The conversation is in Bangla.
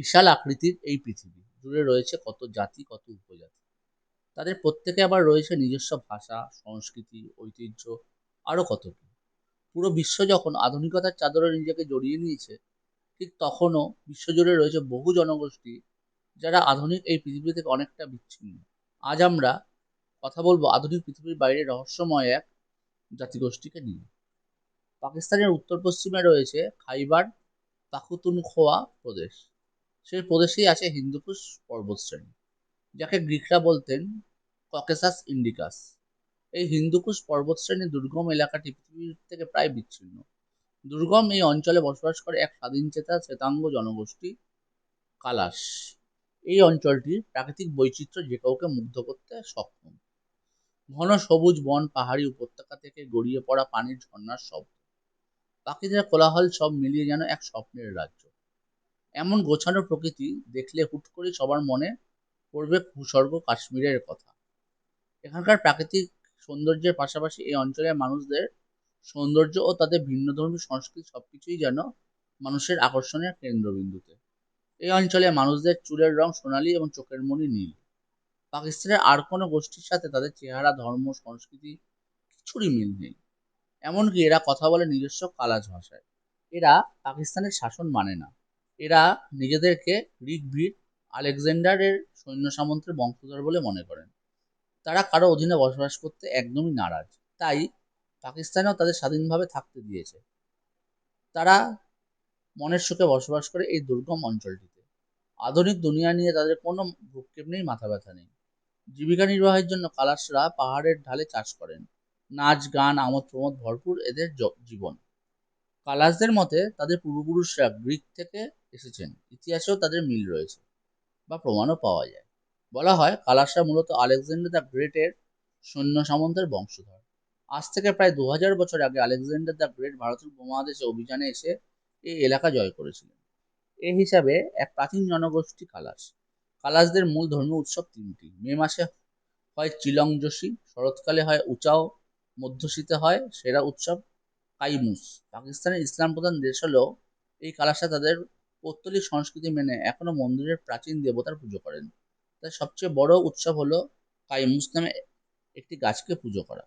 বিশাল আকৃতির এই পৃথিবী জুড়ে রয়েছে কত জাতি, কত উপজাতি। তাদের প্রত্যেকে আবার রয়েছে নিজস্ব ভাষা, সংস্কৃতি, ঐতিহ্য আরও কত কি। পুরো বিশ্ব যখন আধুনিকতার চাদরে নিজেকে জড়িয়ে নিয়েছে, ঠিক তখনও বিশ্বজুড়ে রয়েছে বহু জনগোষ্ঠী যারা আধুনিক এই পৃথিবী থেকে অনেকটা বিচ্ছিন্ন। আজ আমরা কথা বলব আধুনিক পৃথিবীর বাইরে রহস্যময় এক জাতিগোষ্ঠীকে নিয়ে। পাকিস্তানের উত্তর পশ্চিমে রয়েছে খাইবার পাখতুনখোয়া প্রদেশ। সেই প্রদেশেই আছে হিন্দুকুশ পর্বতশ্রেণী, যাকে গ্রিকরা বলতেন ককেসাস ইন্ডিকাস এই হিন্দুকুশ পর্বতশ্রেণীর দুর্গম এলাকাটি পৃথিবীর থেকে প্রায় বিচ্ছিন্ন। দুর্গম এই অঞ্চলে বসবাস করে এক স্বাধীনচেতা শ্বেতাঙ্গ জনগোষ্ঠী কালাস। এই অঞ্চলটির প্রাকৃতিক বৈচিত্র্য যে কাউকে মুগ্ধ করতে সক্ষম। ঘন সবুজ বন, পাহাড়ি উপত্যকা থেকে গড়িয়ে পড়া পানির ঝর্ণার শব্দ। পাখিদের কোলাহল সব মিলিয়ে যেন এক স্বপ্নের রাজ্য। এমন গোছানো প্রকৃতি দেখলে হুট করে সবার মনে পড়বে ভূস্বর্গ কাশ্মীরের কথা। এখানকার প্রাকৃতিক সৌন্দর্যের পাশাপাশি এই অঞ্চলের মানুষদের সৌন্দর্য ও তাদের ভিন্নধর্মী সংস্কৃতি সবকিছুই যেন মানুষের আকর্ষণের কেন্দ্রবিন্দুতে। এই অঞ্চলে মানুষদের চুলের রং সোনালি এবং চোখের মনি নীল। পাকিস্তানের আর কোনো গোষ্ঠীর সাথে তাদের চেহারা, ধর্ম, সংস্কৃতি কিছুরই মিল নেই। এমনকি এরা কথা বলে নিজস্ব কালাজ ভাষায়। এরা পাকিস্তানের শাসন মানে না। এরা নিজেদেরকে ঋগ্ভীর আলেকজান্ডারের সৈন্য সামন্তের বংশধর বলে মনে করেন। তারা কারও অধীনে বসবাস করতে একদমই নারাজ। তাই পাকিস্তানেও তাদের স্বাধীনভাবে থাকতে দিয়েছে। তারা মনের সুখে বসবাস করে এই দুর্গম অঞ্চলটিতে। আধুনিক দুনিয়া নিয়ে তাদের কোনো ভ্রুক্ষেপ নেই, মাথা ব্যথা নেই। জীবিকা নির্বাহের জন্য কালাসরা পাহাড়ের ঢালে চাষ করেন। নাচ, গান আমোদ প্রমোদ ভরপুর এদের জীবন। কালাসদের মতে তাদের পূর্বপুরুষরা গ্রিক থেকে এসেছেন। ইতিহাসেও তাদের মিল রয়েছে বা প্রমাণও পাওয়া যায়। বলা হয় কালাসরা মূলত আলেকজান্ডার দ্য গ্রেটের সৈন্য সামন্তের বংশধর। আজ থেকে প্রায় দু হাজার বছর আগে আলেকজান্ডার দ্য গ্রেট ভারতের উপমহাদেশে অভিযানে এসে এই এলাকা জয় করেছিলেন। এ হিসাবে এক প্রাচীন জনগোষ্ঠী কালাস। কালাসদের মূল ধর্মীয় উৎসব তিনটি। মে মাসে হয় চিলং যোশী শরৎকালে হয় উচাও মধ্য শীতে হয় সেরা উৎসব কাইমুস। পাকিস্তানের ইসলাম প্রধান দেশ হলেও এই কালাসা তাদের পৌত্তলিক সংস্কৃতি মেনে এখনও মন্দিরের প্রাচীন দেবতার পুজো করেন। তাই সবচেয়ে বড় উৎসব হলো কাইমুস নামে একটি গাছকে পুজো করা।